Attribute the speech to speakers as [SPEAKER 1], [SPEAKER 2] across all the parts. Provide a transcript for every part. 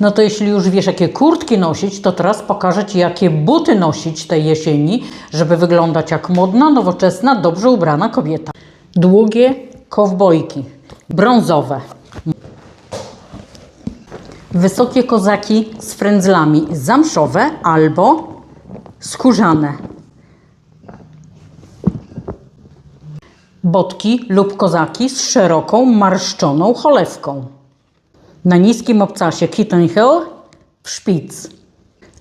[SPEAKER 1] No to jeśli już wiesz, jakie kurtki nosić, to teraz pokażę Ci, jakie buty nosić tej jesieni, żeby wyglądać jak modna, nowoczesna, dobrze ubrana kobieta. Długie kowbojki, brązowe. Wysokie kozaki z frędzlami, zamszowe albo skórzane. Botki lub kozaki z szeroką, marszczoną cholewką. Na niskim obcasie kitten hill w szpic.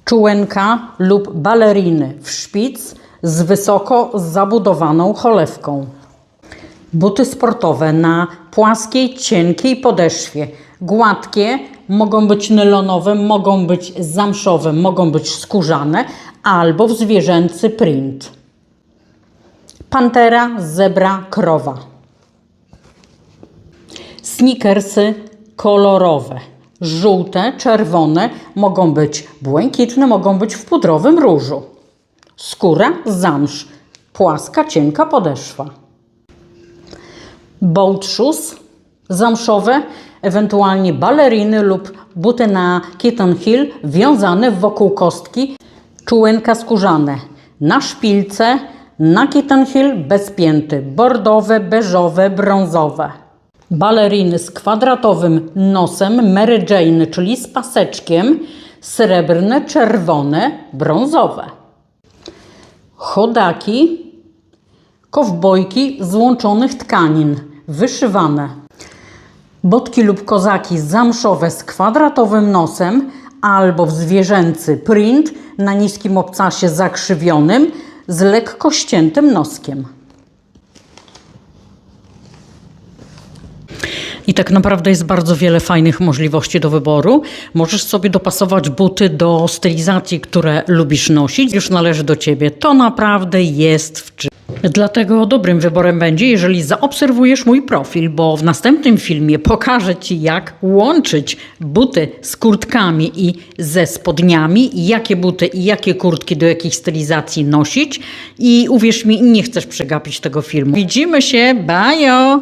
[SPEAKER 1] Czułenka lub baleriny w szpic z wysoko zabudowaną cholewką. Buty sportowe na płaskiej, cienkiej podeszwie. Gładkie, mogą być nylonowe, mogą być zamszowe, mogą być skórzane albo w zwierzęcy print. Pantera, zebra, krowa. Sneakersy kolorowe. Żółte, czerwone, mogą być błękitne, mogą być w pudrowym różu. Skóra, zamsz, płaska, cienka podeszwa. Boat shoes, zamszowe, ewentualnie baleriny lub buty na kitten heel wiązane wokół kostki, czułenka skórzane, na szpilce, na kitten heel bez pięty, bordowe, beżowe, brązowe. Baleriny z kwadratowym nosem, Mary Jane, czyli z paseczkiem, srebrne, czerwone, brązowe. Chodaki, kowbojki z łączonych tkanin, wyszywane. Botki lub kozaki zamszowe z kwadratowym nosem albo w zwierzęcy print na niskim obcasie zakrzywionym z lekko ściętym noskiem. I tak naprawdę jest bardzo wiele fajnych możliwości do wyboru. Możesz sobie dopasować buty do stylizacji, które lubisz nosić. Już należy do ciebie. To naprawdę jest w czym. Dlatego dobrym wyborem będzie, jeżeli zaobserwujesz mój profil, bo w następnym filmie pokażę Ci, jak łączyć buty z kurtkami i ze spodniami, jakie buty i jakie kurtki do jakich stylizacji nosić. I uwierz mi, nie chcesz przegapić tego filmu. Widzimy się, bajo!